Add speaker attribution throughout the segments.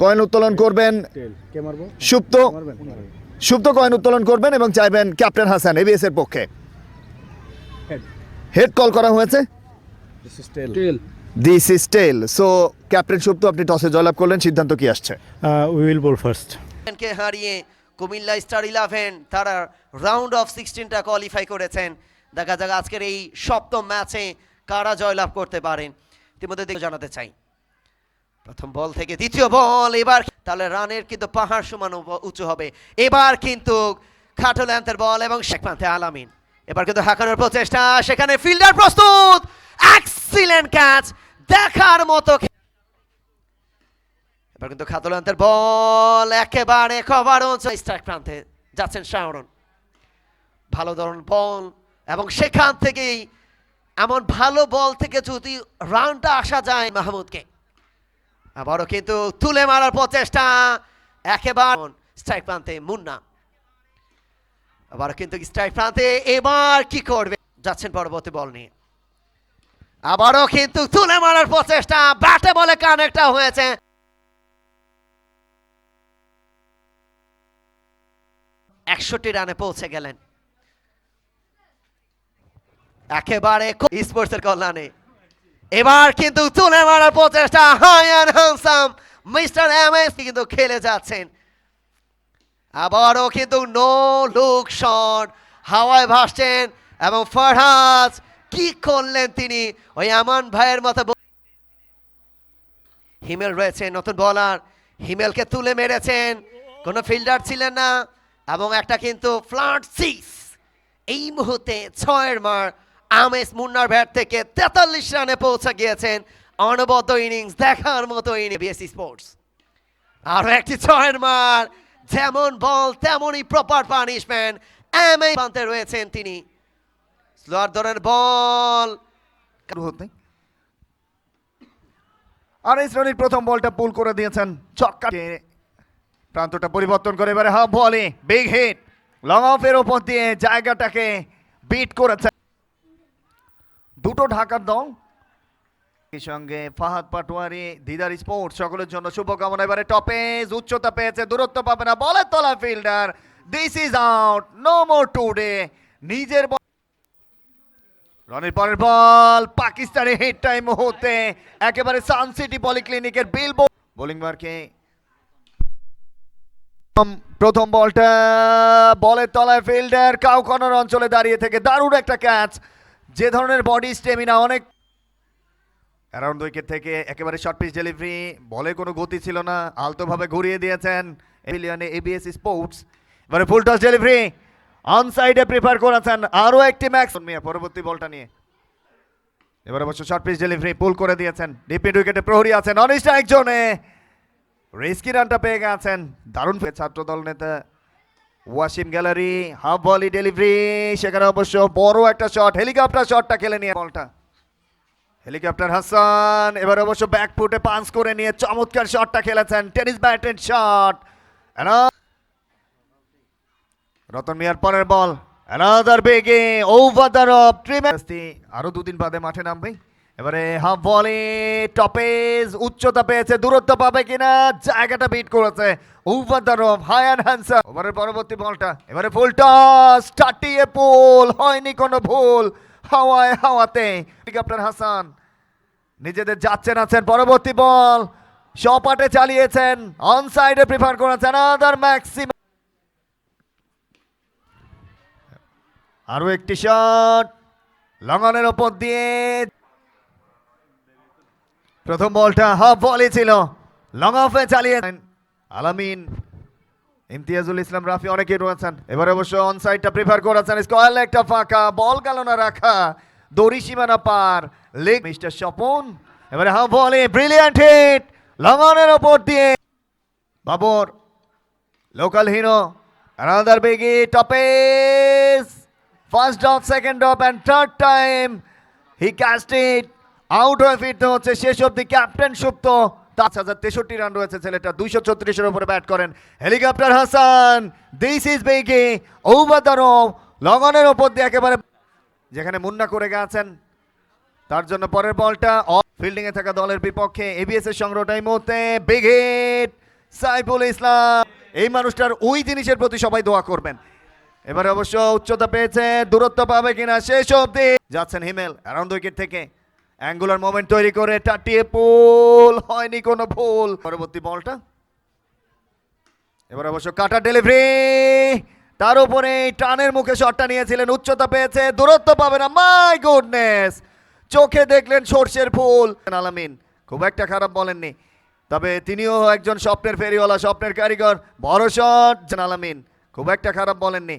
Speaker 1: Coin উত্তোলন করবেন। সুপ্ত। সুপ্ত কয়েন উত্তোলন করবেন এবং চাইবেন ক্যাপ্টেন হাসান এবিএস এর পক্ষে।
Speaker 2: হেড
Speaker 1: কল করা হয়েছে?
Speaker 2: This is tail tail
Speaker 1: this is tail so captain Supto আপনি টসে জয়লাভ করলেন সিদ্ধান্ত কি আসছে?
Speaker 2: উই উইল বল ফার্স্ট
Speaker 3: কে হারিয়ে কুমিল্লা স্টার ইলেভেন তারা রাউন্ড অফ সিক্সটিনটা কোয়ালিফাই করেছেন। দেখা যাক আজকের এই সপ্তম ম্যাচে কারা জয়লাভ করতে পারেন। ইতিমধ্যে দেখে জানাতে চাই। প্রথম বল থেকে দ্বিতীয় বল, এবার তাহলে রানের কিন্তু পাহাড় সমান উঁচু হবে। এবার কিন্তু খাটো ল্যান্থের বল এবং শেখ প্রান্তে আলামিন। এবার কিন্তু হাঁকানোর প্রচেষ্টা, সেখানে ফিল্ডার প্রস্তুত। এক্সিলেন্ট ক্যাচ দেখার মতো এবার কিন্তু খাতুলান্তের বল, একেবারে কভার স্ট্রাইক প্রান্তে যাচ্ছেন শাওরন। ভালো ধরনের বল, এবং সেখান থেকেই এমন ভালো বল থেকে যদি রানটা আসা যায় মাহমুদকে। আবারও কিন্তু তুলে মারার প্রচেষ্টা। একেবারে স্ট্রাইক প্রান্তে মুন্না। আবারও কিন্তু স্ট্রাইক প্রান্তে এবার কি করবে? যাচ্ছেন পরবর্তী বল নিয়ে। আবারও কিন্তু তুলে মারার প্রচেষ্টা। ব্যাটে বলে কানেক্টটা হয়েছে। একষট্টি রানে পৌঁছে গেলেন। একেবারে স্পোর্টসের কল্যাণে। এবার কিন্তু তুলে মারার প্রচেষ্টা Hayan handsome mister M S কিন্তু খেলে যাচ্ছেন। আবারও কিন্তু নো লুক শট হাওয়ায় ভাসছেন এবং ফরহাজ কি করলেন তিনি? ওই আমান ভাইয়ের মতো হিমেল রয়েছে, নতুন বলার হিমেলকে তুলে মেরেছেন। কোনো ফিল্ডার ছিলেন না। এবং একটা কিন্তু ফ্লাট সিক্স এই মুহূর্তে ছয়ের মার আমেস মুন্নার ব্যাট থেকে তেতাল্লিশ রানে পৌঁছে গিয়েছেন অনবদ্য ইনিংস দেখার মতো ইনিংস বিএসসি স্পোর্টস। আরও একটি ছয়ের মার, যেমন বল, তেমনই প্রপার পানিশমেন্ট এম এ প্রান্তে রয়েছেন তিনি। স্লোয়ার ধরনের বল।
Speaker 1: আর এই শ্রেণির প্রথম বলটা পুল করে দিয়েছেন ছক্কা প্রান্তটা পরিবর্তন করে এবারে হাফ বলে, বিগ হিট। লং অফের ওপর দিয়ে জায়গাটাকে বিট করেছে। দুটো ঢাকার দল। সঙ্গে ফাহাদ পাটোয়ারি, দিদার স্পোর্টস, সকলের জন্য শুভকামনা। এবারে টপেজ উচ্চতা পেয়েছে, দূরত্ব পাবে না, বলের তলা fielder. This is out no more today নিজের বল রনের পরের বল, পাকিস্তানে হেড টাইম হতে একেবারে সান সিটি পলিক্লিনিকের বিল বোলিং মার্কে প্রথম বলটা, বলের তলায় ফিল্ডার কাউ কর্নার অঞ্চলে দাঁড়িয়ে থেকে দারুণ একটা ক্যাচ যে ধরনের বডি স্টেমিনা অনেক অ্যারাউন্ড উইকেট থেকে একেবারে শর্ট পিচ ডেলিভারি বলে কোনো গতি ছিল না, আলতোভাবে ঘুরিয়ে দিয়েছেন এলিয়নে এবিএস স্পোর্টস এবারে ফুল টস ডেলিভারি অন সাইডে প্রিফার করেছেন আরও একটি ম্যাক্স মিয়া পরবর্তী বলটা নিয়ে। এবার অবশ্য শর্ট পিচ ডেলিভারি পুল করে দিয়েছেন। ডিপ মিড উইকেটে প্রহরী আছেন অনিষ্টা একজনে। রিস্কি রানটা পেয়ে গেছেন। দারুণ ছাত্র দল নেতা Wasim gallery, half volley delivery. সেখানে অবশ্য বড় একটা শট হেলিকপ্টার শটটা খেলে নিয়ে বলটা। হেলিকপ্টার হাসান, এবার অবশ্য ব্যাক ফুটে পাঞ্চ করে নিয়ে চমৎকার শটটা খেলেছেন টেনিস ব্যাটেড শট রতন মিয়ার পরের ball another biggie over the rope আরও দুদিন বাদে মাঠে নামবে এবারে হাফ বলে টপেজ, উচ্চতা পেয়েছে, দূরত্ব পাবে কিনা, জায়গাটা বিট করেছে over the rope high and handsome ওভারের পরবর্তী বলটা, এবারে ফুল টস টাটিয়ে পোল হয়নি কোনো ভুল, হাওয়ায় হাওয়াতে। ক্যাপ্টেন হাসান, নিজেদের যাচ্ছেন, আছেন, পরবর্তী বল। সপাটে চালিয়েছেন অন সাইডে প্রিফার করেছেন আদার ম্যাক্সিম আরও একটি শট লঙ্গনের ওপর দিয়ে প্রথম বলটা হাফ বলই ছিল। লং অফে চালিয়ে আলামিন, ইমতিয়াজুল ইসলাম, রাফি অনেকেই রয়েছেন। এবারে অবশ্য অন সাইডটা প্রিফার করেছেন। স্কয়ার একটা ফাঁকা, বল গেল না রাখা। দড়ি সীমানা পার। Leg mister Swapan. এবারে হাফ বলে ব্রিলিয়ান্ট হিট লঙ্গনের ওপর দিয়ে। Babar local hero another biggie টপেস। First drop second drop and third time he cast it out হয়ে ফিরতে হচ্ছে, শেষ অব্দি ক্যাপ্টেন সুপ্ত। পাঁচ হাজার তেষট্টি রান রয়েছে ছেলেটা, দুইশো ছত্রিশের উপরে ব্যাট করেন helicopter Hasan. This is biggie the লগনের ওপর দিয়ে একেবারে যেখানে মুন্না করে গেছেন, তার জন্য পরের বলটা ফিল্ডিং এ থাকা দলের বিপক্ষে এবিএস এর সংগ্রহটা এই মুহূর্তে বিগ সাইফুল ইসলাম। এই মানুষটার ওই জিনিসের প্রতি সবাই দোয়া করবেন। এবারে অবশ্য উচ্চতা পেয়েছে, দূরত্ব পাবে কিনা শেষ অবধি। যাচ্ছেন হিমেল অ্যারাউন্ড উইকেট থেকে। অ্যাঙ্গুলার মোমেন্ট তৈরি করে, টাটিয়ে পুল, হয়নি কোনো ভুল। পরবর্তী বলটা। এবার অবশ্য কাটা ডেলিভারি তার উপরে টানের মুখে শটটা নিয়েছিলেন, উচ্চতা পেয়েছে, দূরত্ব পাবে না মাই গুডনেস চোখে দেখলেন সর্ষের ফুল। আলামিন, খুব একটা খারাপ বলেননি। তবে তিনিও একজন স্বপ্নের ফেরিওয়ালা, স্বপ্নের কারিগর, বড় শট আলামিন, খুব একটা খারাপ বলেননি।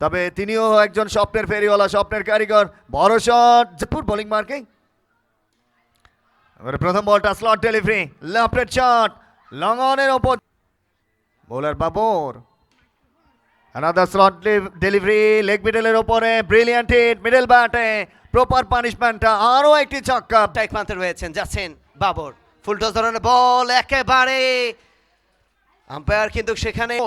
Speaker 1: তবে তিনিও একজন স্বপ্নের ফেরিওয়ালা, স্বপ্নের কারিগর, বড় শট জয়পুর বোলিং মার্কিং এবারে প্রথম বলটা slot delivery lofted shot long অনের ওপর। Bowler Babar. slot de- delivery leg মিডলের ওপরে ব্রিলিয়ান্ট হিট মিডল ব্যাটে প্রপার পানিশমেন্টটা আরও একটি ছক্কা।
Speaker 3: টাইক প্রান্তে রয়েছেন যাচ্ছেন বাবর। ফুলটস ধরনের বল একেবারে আম্পায়ার কিন্তু সেখানে।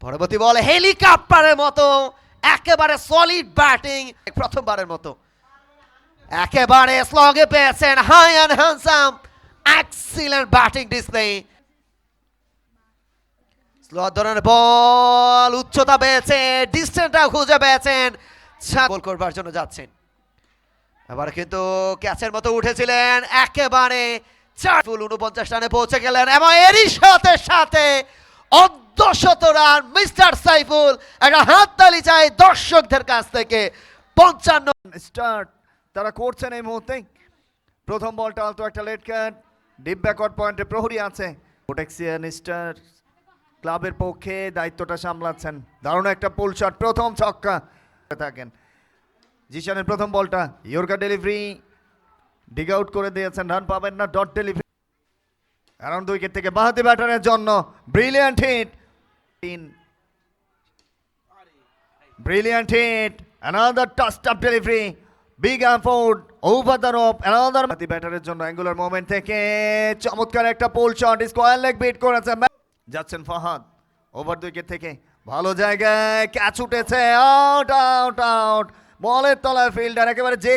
Speaker 3: পরবর্তী বল হেলিকপ্টারের মতো, একেবারে সলিড ব্যাটিং প্রথমবারের মতো। একেবারে স্লগে পেয়েছেন high and handsome excellent batting display ধরনের বল উচ্চতা পেয়েছে ডিস্টেন্সটা খুঁজে পেয়েছেন। গোল করবার জন্য যাচ্ছেন। এবার কিন্তু ক্যাচের মতো উঠেছিলেন, একেবারে চার ফুল উনপঞ্চাশ রানে পৌঁছে গেলেন। এবং এরই সাথে সাথে অর্ধশত রান, মিস্টার সাইফুল, একটা হাততালি চাই দর্শকদের কাছ থেকে। পঞ্চান্ন
Speaker 1: স্টার্ট তারা করছেন এই মুহূর্তে প্রথম বলটা আলতো একটা লেট কাট। ডিপ ব্যাকওয়ার্ড পয়েন্টে প্রহরী আছে। প্রোটেক্সিয়ান স্টার ক্লাবের পক্ষে দায়িত্বটা সামলাচ্ছেন। দারুণ একটা পুল শট প্রথম ছক্কা। থাকেন। জিশানের প্রথম বলটা। ইয়র্কা ডেলিভারি ডিগ আউট করে দিয়েছেন। রান পাবেন না ডট ডেলিভারি অ্যারাউন্ড উইকেট থেকে বাহাতি ব্যাটারের জন্য ব্রিলিয়ান্ট হিট তিন। Brilliant hit Another touched up delivery. Big effort. Over the rope. Another হাতি ব্যাটারের জন্য অ্যাঙ্গুলার মোমেন্ট থেকে চমৎকার একটা pull shot square leg beat করেছে যাচ্ছেন ফাহাদ। ওভার উইকেট থেকে। ভালো জায়গায় ক্যাচ উঠেছে। আউট আউট আউট বলের তলায় ফিল্ডার একেবারে যে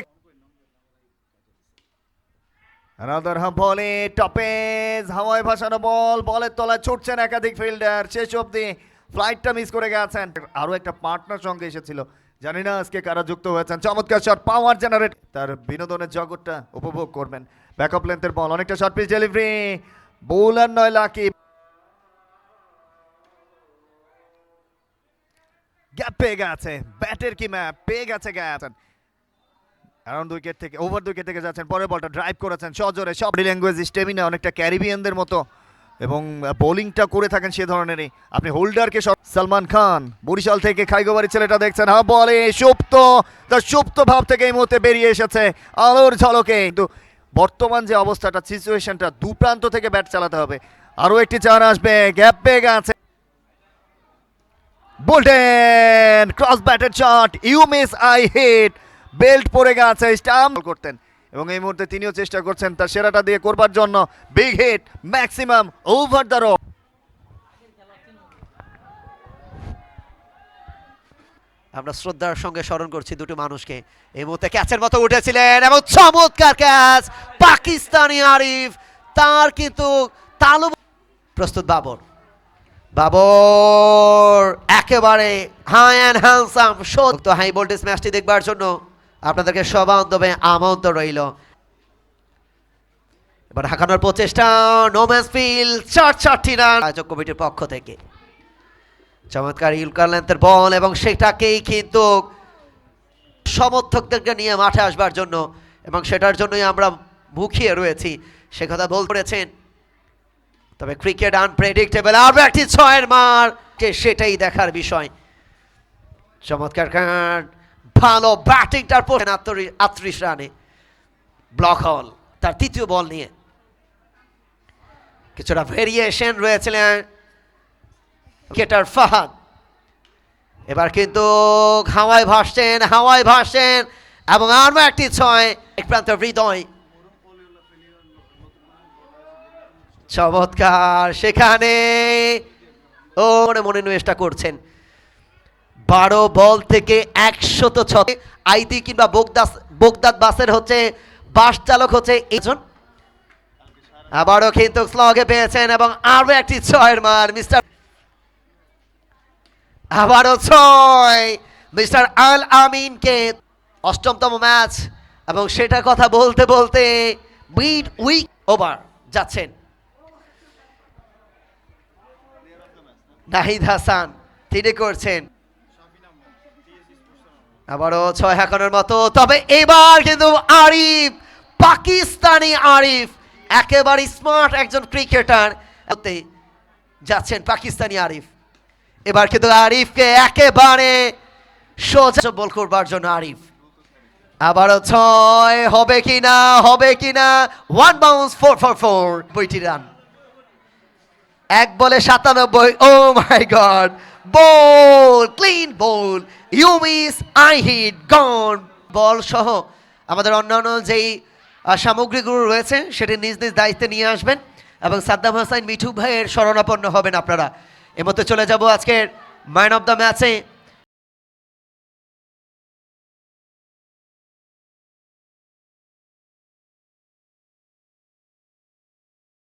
Speaker 1: Another হাফ বলে টপেজ হাওয়ায় ভাসানো বল বলের তলায় ছুটছেন একাধিক ফিল্ডার শেষ অবধি ফ্লাইটটা মিস করে গেছেন। আরও একটা পার্টনার সঙ্গে এসেছিল। জানি না আজকে কারা যুক্ত হয়েছেন। চমৎকার শট পাওয়ার জেনারেট তার বিনোদনের জগৎটা উপভোগ করবেন। ব্যাকআপ লেন্থের বল অনেকটা শর্ট পিচ ডেলিভারি বোলার নয় লাকি গ্যাপ পেয়ে গেছে। ব্যাটের কি ম্যাপ পেয়ে গেছে গ্যাপ অ্যারাউন্ড উইকেট থেকে ওভার উইকেট থেকে যাচ্ছেন। পরের বলটা ড্রাইভ করেছেন সজোরে। সব ল্যাঙ্গুয়েজ স্টেমিনা অনেকটা ক্যারিবিয়ানদের মতো। এবং বোলিংটা করে থাকেন সে ধরনেরই। আপনি হোল্ডারকে সালমান খান, বরিশাল থেকে খাইগোবাড়ি ছেলেটা দেখছেন হ্যাঁ বলে সুপ্ত তার সুপ্ত ভাব থেকে এই মুহূর্তে বেরিয়ে এসেছে আলোর ঝলকে। কিন্তু বর্তমান যে অবস্থাটা সিচুয়েশনটা দু প্রান্ত থেকে ব্যাট চালাতে হবে। আরও একটি চার আসবে গ্যাপ পেয়ে গেছে। বোল্টেন cross batted shot you miss I hit belt পরে গেছে স্টাম্প করতেন। এবং এই মুহূর্তে তিনিও চেষ্টা করছেন তার সেরাটা দিয়ে করবার জন্য। Big hit maximum over the rope
Speaker 3: আমরা শ্রদ্ধার সঙ্গে স্মরণ করছি দুটো মানুষকে। এই মুহূর্তে ক্যাচের মতো উঠেছিলেন এবং চমৎকার ক্যাচ পাকিস্তানি আরিফ, তার কিন্তু তালু প্রস্তুত বাবর। বাবর, একেবারে হাই অ্যান্ড হ্যান্ডসাম সত্য হাই ভোল্টেজ ম্যাচটি দেখবার জন্য আপনাদেরকে সবান্ধবে আমন্ত্রণ রইল। এবার হাঁকানোর প্রচেষ্টা নোম্যান্স ফিল চার চারটি রান আয়োজক কমিটির পক্ষ থেকে। চমৎকার ইউলকার বল এবং সেটাকেই কিন্তু সমর্থকদেরকে নিয়ে মাঠে আসবার জন্য এবং সেটার জন্যই আমরা মুখিয়ে রয়েছি। সে কথা বল করেছেন। তবে ক্রিকেট আনপ্রেডিক্টেবল আরও একটি ছয়ের মার সেটাই দেখার বিষয়। চমৎকার কার্ড ভালো ব্যাটিংটার পর আটত্রিশ রানে। ব্লক হল, তার তৃতীয় বল নিয়ে। কিছুটা ভেরিয়েশন রয়েছিলেন কেটার ফাহাদ। এবার কিন্তু হাওয়ায় ভাসছেন হাওয়ায় ভাসছেন, এবং আরও একটি ছয়, এক প্রান্ত হৃদয়। চমৎকার, সেখানে ও মনে মনে করছেন। বারো বল থেকে একশত ছ আইতি কিংবা বোগদাস বোগদাদ বাসের হচ্ছে বাস চালক হচ্ছে এইজন আবারও কিন্তু স্লগে পেয়েছেন এবং আরও একটি ছয়ের মার, মিস্টার আবারও ছয়, মিস্টার আল আমিনকে। অষ্টমতম ম্যাচ এবং সেটা কথা বলতে বলতে মিড উইক ওভার যাচ্ছেন। নাহিদ হাসান, তিনি করছেন। আবারও ছয় হাঁকানোর মতো। তবে এবার কিন্তু আরিফ, পাকিস্তানি আরিফ, একেবারে স্মার্ট একজন ক্রিকেটার যাচ্ছেন পাকিস্তানি আরিফ। এবার কিন্তু আরিফকে একেবারে সোজা বল করবার জন্য আরিফ। আবারও ছয়, হবে কি না হবে কি না one bounce four four four বইটি রান। এক বলে সাতানব্বই ও my god ball clean ball you miss I hit gone ball সহ। আমাদের অন্যান্য যেই সামগ্রীগুলো রয়েছে, সেটি নিজ নিজ দায়িত্বে নিয়ে আসবেন এবং সাদ্দাম হাসান মিঠু ভাইয়ের শরণাপন্ন হবেন আপনারা। মধ্যে চলে যাব আজকের ম্যান অফ দ্য ম্যাচে